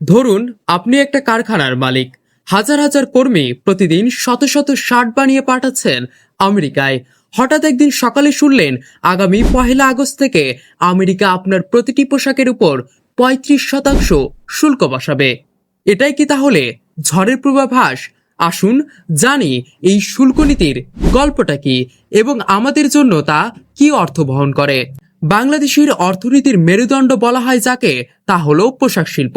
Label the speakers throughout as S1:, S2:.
S1: ধরুন, আপনি একটা কারখানার মালিক। হাজার হাজার কর্মী প্রতিদিন শত শত শার্ট বানিয়ে পাঠাচ্ছেন আমেরিকায়। হঠাৎ একদিন সকালে শুনলেন, আগামী পহেলা আগস্ট থেকে আমেরিকা আপনার প্রতিটি পোশাকের উপর পঁয়ত্রিশ শতাংশ শুল্ক বসাবে। এটাই কি তাহলে ঝড়ের পূর্বাভাস? আসুন জানি এই শুল্ক নীতির গল্পটা কি এবং আমাদের জন্য তা কি অর্থ বহন করে। বাংলাদেশের অর্থনীতির মেরুদণ্ড বলা হয় যাকে, তা হলো পোশাক শিল্প।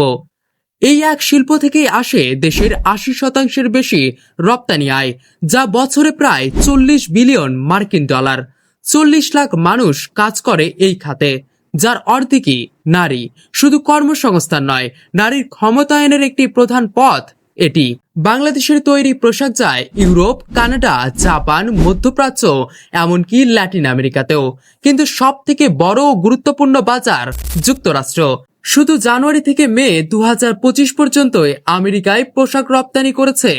S1: এই এক শিল্প থেকেই আসে দেশের আশি শতাংশের বেশি রপ্তানি আয়, যা বছরে প্রায় চল্লিশ বিলিয়ন মার্কিন ডলার। চল্লিশ লাখ মানুষ কাজ করে এই খাতে, যার অর্ধেকই নারী। শুধু কর্মসংস্থান নয়, নারীর ক্ষমতায়নের একটি প্রধান পথ এটি। বাংলাদেশের তৈরি পোশাক যায় ইউরোপ, কানাডা, জাপান, মধ্যপ্রাচ্য, এমনকি ল্যাটিন আমেরিকাতেও। কিন্তু সব থেকে বড় গুরুত্বপূর্ণ বাজার যুক্তরাষ্ট্র। শুধু জানুয়ারি থেকে মে দু হাজার পঁচিশ পর্যন্ত আমেরিকায় পোশাক রপ্তানি করেছে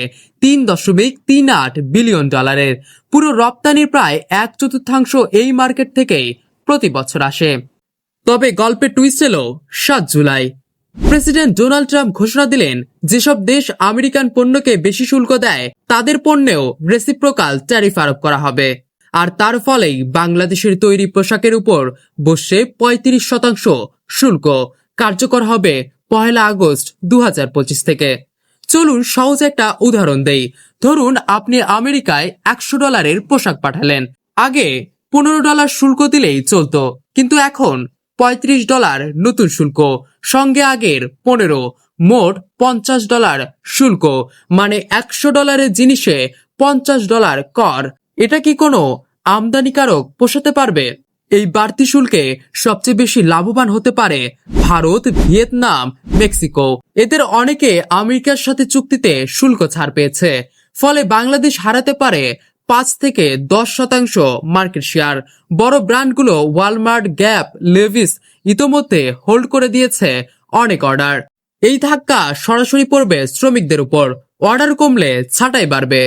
S1: তিন দশমিক তিন আট বিলিয়ন ডলারের। পুরো রপ্তানির প্রায় এক চতুর্থাংশ এই মার্কেট থেকেই প্রতি বছর আসে। তবে গল্পের টুইস্ট এলো সাত জুলাই। প্রেসিডেন্ট ডোনাল্ড ট্রাম্প ঘোষণা দিলেন, যেসব দেশ আমেরিকান পণ্যকে বেশি শুল্ক দেয়, তাদের পণ্যেও রেসিপ্রোকাল ট্যারিফ আরোপ করা হবে। আর তার ফলেই বাংলাদেশের তৈরি পোশাকের উপর বসছে পঁয়ত্রিশ শতাংশ শুল্ক। কার্যকর হবে পহেলা আগস্ট দু হাজার পঁচিশ থেকে। চলুন সহজ একটা উদাহরণ দেই। ধরুন, আপনি আমেরিকায় একশো ডলারের পোশাক পাঠালেন। আগে পনেরো ডলার শুল্ক দিলেই চলতো, কিন্তু এখন পঁয়ত্রিশ ডলার নতুন শুল্ক, সঙ্গে আগের পনেরো, মোট পঞ্চাশ ডলার শুল্ক মানে একশো ডলারের জিনিসে পঞ্চাশ ডলার কর। এটা কি কোনো আমদানিকারক পোষাতে পারবে? এই বাড়তি শুল্কে সবচেয়ে বেশি লাভবান হতে পারে ভারত, ভিয়েতনাম, মেক্সিকো। এদের অনেকে আমেরিকার সাথে চুক্তিতে শুল্ক ছাড় পেয়েছে, ফলে বাংলাদেশ হারাতে পারে পাঁচ থেকে দশ শতাংশ মার্কেট শেয়ার। বড় ব্র্যান্ডগুলো ওয়ালমার্ট, গ্যাপ, লেভিস ইতোমধ্যে হোল্ড করে দিয়েছে অনেক অর্ডার। এই ধাক্কা সরাসরি পড়বে শ্রমিকদের উপর। অর্ডার কমলে ছাঁটাই বাড়বে।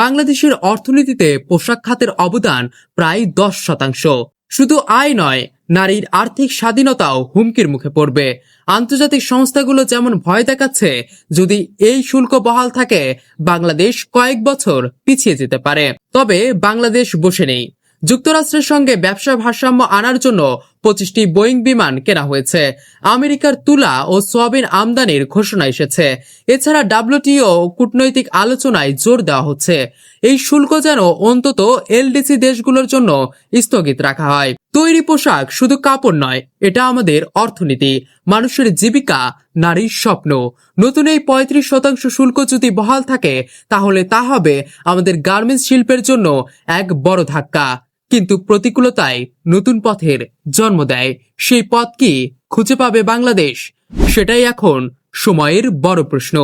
S1: বাংলাদেশের অর্থনীতিতে পোশাক খাতের অবদান প্রায় দশ শতাংশ। শুধু আয় নয়, নারীর আর্থিক স্বাধীনতাও হুমকির মুখে পড়বে। আন্তর্জাতিক সংস্থাগুলো যেমন ভয় দেখাচ্ছে, যদি এই শুল্ক বহাল থাকে, বাংলাদেশ কয়েক বছর পিছিয়ে যেতে পারে। তবে বাংলাদেশ বসে নেই। যুক্তরাষ্ট্রের সঙ্গে ব্যবসা ভারসাম্য আনার জন্য পঁচিশটি বোয়িং বিমান কেনা হয়েছে। আমেরিকার তুলা ও সোয়াবিন আমদানির ঘোষণা এসেছে। এছাড়া ডাব্লিউটিও কূটনৈতিক আলোচনায় জোর দেওয়া হচ্ছে। এই শুল্ক যেন অন্তত এলডিসি দেশগুলোর জন্য স্থগিত রাখা হয়। তৈরি পোশাক শুধু কাপড় নয়, এটা আমাদের অর্থনীতি, মানুষের জীবিকা, নারীর স্বপ্ন। নতুন এই পঁয়ত্রিশ শতাংশ শুল্ক যদি বহাল থাকে, তাহলে তা হবে আমাদের গার্মেন্টস শিল্পের জন্য এক বড় ধাক্কা। কিন্তু প্রতিকূলতায় নতুন পথের জন্ম দেয়। সেই পথ কি খুঁজে পাবে বাংলাদেশ? সেটাই এখন সময়ের বড় প্রশ্ন।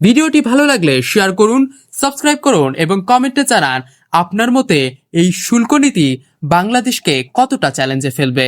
S1: ভিডিওটি ভালো লাগলে শেয়ার করুন সাবস্ক্রাইব করুন এবং কমেন্টে জানান আপনার মতে এই শুল্ক নীতি বাংলাদেশকে কতটা চ্যালেঞ্জে ফেলবে।